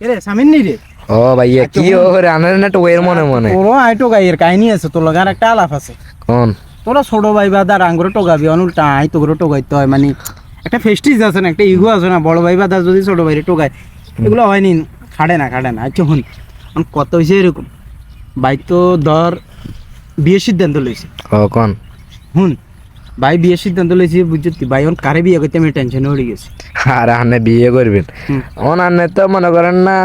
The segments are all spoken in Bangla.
এরে সামিন নি রে? ও ভাইয়া কি ও রে আনার না টোয়ের মনে মনে? তোর আইটো গাইয়ের কাহিনী আছে তোর লগার একটা আলাপ আছে। কোন? তোরা ছোট ভাই বা দার আঙ্গুরে টোকাবি অনুলটা আই তোগুলো টোকাইতে হয় মানে একটা ফেস্টিজ আছে না একটা ইগো আছে না বড় ভাই বা দার যদি ছোট ভাইরে টোকায় এগুলো হয়নি খাড়ে না খাড়ে না আচ্ছা হুন কত হয়েছে এরকম? ভাই তো ধর বিয়ের সিদ্ধান্ত লইছে। ও কোন? হুন। ভাই বিয়ের সিদ্ধান্ত লইছে বুঝছি ভাই এখন কারে বিয়ে করতে আমি টেনশন হয়ে গেছি। আর আনে বিয়ে করবেন? ওন আনে তো মনে করেন না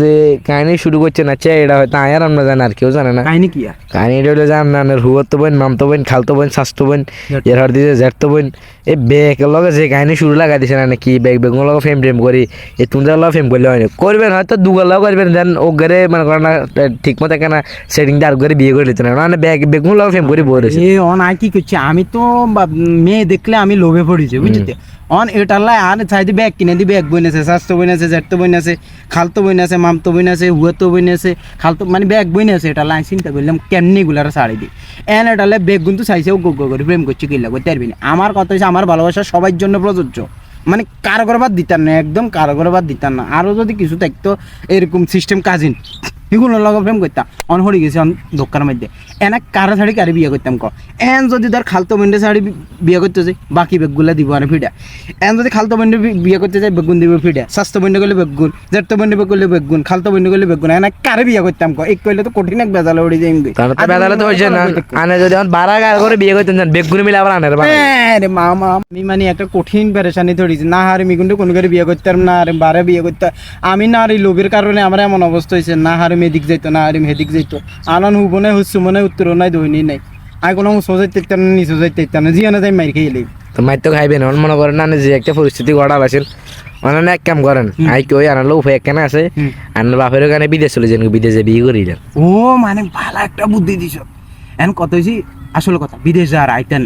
যে কাহিনী শুরু করছে না চে এটা হয়তো আয়ার আমরা জানি আর কেউ জানে না। কাহিনী কি আর? কাহিনীটা হলো যে আপনার হুয়র তো বোন মাম তো বোন খাল তো বোন শাস তো বোন এর হর দিছে তো বোন। এই বেগ লগে যে কাহিনী শুরু লাগাই দিছে না কি বেগ বেগ লগে ফেম টেম করি এই তুমি লগে ফেম করলে হয় না? করবেন হয়তো দুগল লগে করবেন দেন ও ঘরে মনে করেন না ঠিক মতো কেন সেটিং দিয়ে আর ঘরে বিয়ে করে দিতে না মানে বেগ বেগুন লগে ফেম করে বলেছে এ অন কি করছি আমি তো মেয়ে দেখলে আমি লোভে পড়েছি বুঝতে অন এটার লাই আর চাইতে ব্যাগ কিনে দি, ব্যাগ বইন আছে, স্বাস্থ্য বইন আছে জেঠ তো বইন আছে, খালতো বইন আছে, মামতো বইন আছে হুয়া তো বইন আছে, খালতো মানে ব্যাগ বইন আছে এটা লাই চিন্তা করলাম কেমনি গুলার শাড়ি দি। এন এটা লাই ব্যাগ কিন্তু চাইছে ও গো করে, প্রেম করছে কিল্লা করতে পারবি না। আমার কথা হচ্ছে আমার ভালোবাসা সবার জন্য প্রযোজ্য। মানে কারও বাদ দিতাম না, একদম কারও বাদ দিতাম না। আরও যদি কিছু থাকতো, এরকম সিস্টেম কাজিন এগুলো লগে প্রেম করতাম অন হরি গেছে অন দোকানের মধ্যে। এনে কারা শাড়ি কারে বিয়ে করতাম ক। এন যদি ধর খালতো বেন্ডে শাড়ি বিয়ে করতে যাই বাকি বেগগুলা দিব আর ফিডা এন যদি খালতো বেন্ডে বিয়ে করতে যাই বেগুন দিব ফিডা স্বাস্থ্য বেন্ডে করলে বেগুন জেঠতো বেন্ডে করলে বেগুন খালতো বেন্ডে করলে বেগুন এনে কারে বিয়ে করতাম ক। এক কইলে তো কঠিন এক বেজালে উড়ে যাই তাহলে তো না। আনে যদি এখন বারা গাল করে বিয়ে করতেন বেগুন মিলে আবার আনের বানায়। রে মামা আমি মানে একটা কঠিন পেরেশানি ধরেছি না হারে মিগুন্ডে কোনো করে বিয়ে করতাম না আরে বারে বিয়ে করতে আমি না আর এই লোভের কারণে আমার এমন অবস্থা হয়েছে না হারে মেদিক যাইতো না হারে মেদিক যাইতো। আনন হুব নাই হুসু মনে উত্তর নাই দৈনি নাই। আই কোনো সোজাইতে ইত্যান না নিচু যাইতে ইত্যান না জিয়ানা যাই মাইর খেয়ে তো মাইর তো খাইবেন এখন মনে করেন না যে একটা পরিস্থিতি গড়াল আছেন মানে এক কাম করেন আই কই আনার উপায় একখানে আছে। আনার বাপের ওখানে বিদেশ চলে যান বিদেশে বিয়ে করিলেন? ও মানে ভালো একটা বুদ্ধি দিছ। এখন কত হয়েছি আসল কথা বিদেশ যাওয়ার আইতেন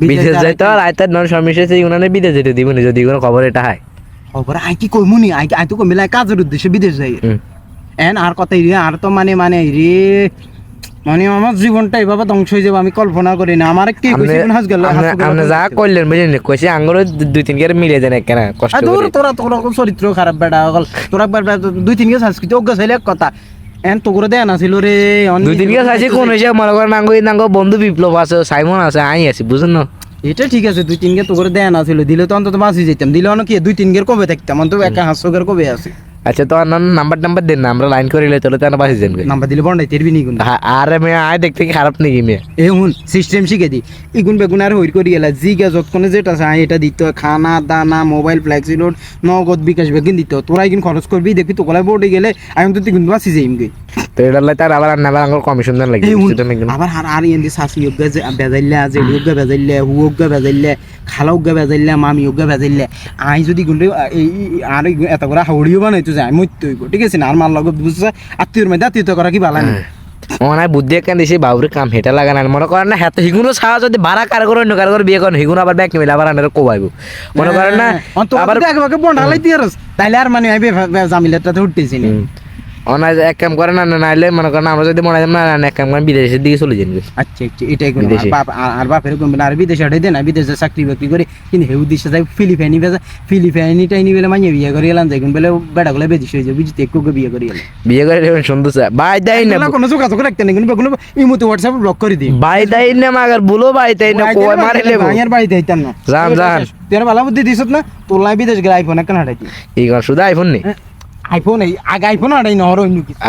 বিদেশ যাওয়ার যাই তো আর আয়তার নন সমিশে সেই উনানে বিদেশ যেতে দিব না যদি কোনো খবর এটা হয়। খবর আই কি কইমুনি আই আই তো কমিলা কাজের উদ্দেশ্যে বিদেশ যাই। এন আর কথা রে আর তো মানে মানে রে মানে আমার জীবনটা এভাবে ধ্বংস হয়ে যাবে আমি কল্পনা করি না। আমার কে কোন হাস গেল আপনি যা করলেন বুঝলেন কইছে আঙ্গুর দুই তিন করে মিলে দেন একখানা কষ্ট তোর করে। তোরা তোরা চরিত্র খারাপ বেটা হল তোরা একবার বেটা দুই তিন গে সংস্কৃতি অজ্ঞ ছেলে এক কথা এন তো করে দেয়া নাছিল রে দুই তিন করে আছে কোন হয়েছে মনে করেন আঙ্গুর নাঙ্গ বন্ধু বিপ্লব আছে সাইমন আছে আই আছে বুঝুন না? এটা ঠিক আছে দুই তিন গে তো করে দেয়া নাছিল দিলে তো অন্তত বাঁচি যেতাম দিলে অনেক কি দুই তিন গের কবে থাকতাম অন্তত একা হাস্যগের কবে আছে। আচ্ছা তো আর নাম্বার নাম্বার দেন না আমরা লাইন করে নিলে চলে তার বাসে যাবে নাম্বার দিলে বন্ডাই তেরবি নি কিন্তু আরে মে আয় দেখতে কি খারাপ নাকি মেয়ে এ হুন সিস্টেম শিখে দি। ইগুন বেগুন আর হইর করি গেলা জি গ্যাস যতক্ষণে যেটা চাই এটা দিতে হয়। খানা দানা মোবাইল ফ্লেক্সি লোড নগদ বিকাশ বেগিন দিতে হয়। তোরা ইগুন খরচ করবি দেখবি তো কলাই বোর্ডে গেলে আমি তো তিগুন বাসি যাইম গে তো এটা লাই তার আবার নাম্বার আঙ্গুর কমিশন দেন লাগে আবার আর আর ইন্দি শাশি যোগ্য বেজাইলে জেডি যোগ্য বেজাইলে হু যোগ্য বেজাইলে খালা যোগ্য বেজাইলে মামি যোগ্য বেজাইলে আই যদি গুন্ডে এই আর এত করে হাওড়িও বানাইতো মরতে হইব ঠিক আছে না? আর লগত বুঝছে আত্মীয়র মধ্যে আত্মীয়তা করা কি ভালো না মনে হয় বুদ্ধি একখান দিছি বাবুরে কাম হেটা লাগা না মনে করেন না হ্যাঁ হিগুনো ছাড়া যদি বারা কার করে অন্য কার করে বিয়ে করেন হিগুনো আবার ব্যাক মিলে আবার আনারে কোবাইব। মনে করেন না আবার আবার আগে বন্ডালাই দিয়ে তাইলে আর মানে আমি জামিলাটা উঠতেছি না। অনাজ এক কাম করে না না নাইলে মনে করেন আমরা যদি মনে না না এক কাম করেন বিদেশের দিকে চলে যান আচ্ছা আচ্ছা এটাই করব বাপ আর- বাপের কমবে না আর বিদেশে আঠাই দেয় না বিদেশে চাকরি বাকরি করে কিন্তু হে উদ্দেশ্যে যাই ফিলিপাইনি বেজা ফিলিপাইনি টাইনি বেলে মাইয়ে বিয়ে করে এলাম যাই বেলে বেড়া গুলো বেদিস হয়ে যায় বুঝতে একটু বিয়ে করে এলাম। বিয়ে করে দেবেন সুন্দর বাই দেয় না কোনো যোগাযোগ রাখতে নেই কিন্তু বেগুলো ইমুতে হোয়াটসঅ্যাপ ব্লক করে দিই। বাই দেয় না মাগার বলো বাই দেয় না কোয় মারে লেবো। ভাইয়ের বাড়িতে হইতাম না। যান, যান। তোর ভালো বুদ্ধি দিছত না তোর লাই বিদেশ গেলে আইফোন হাঁটাইতি এই কথা শুধু আইফোন নেই আইফোন এই আগে আইফোন হাঁটাই নহর অন্য কিছু।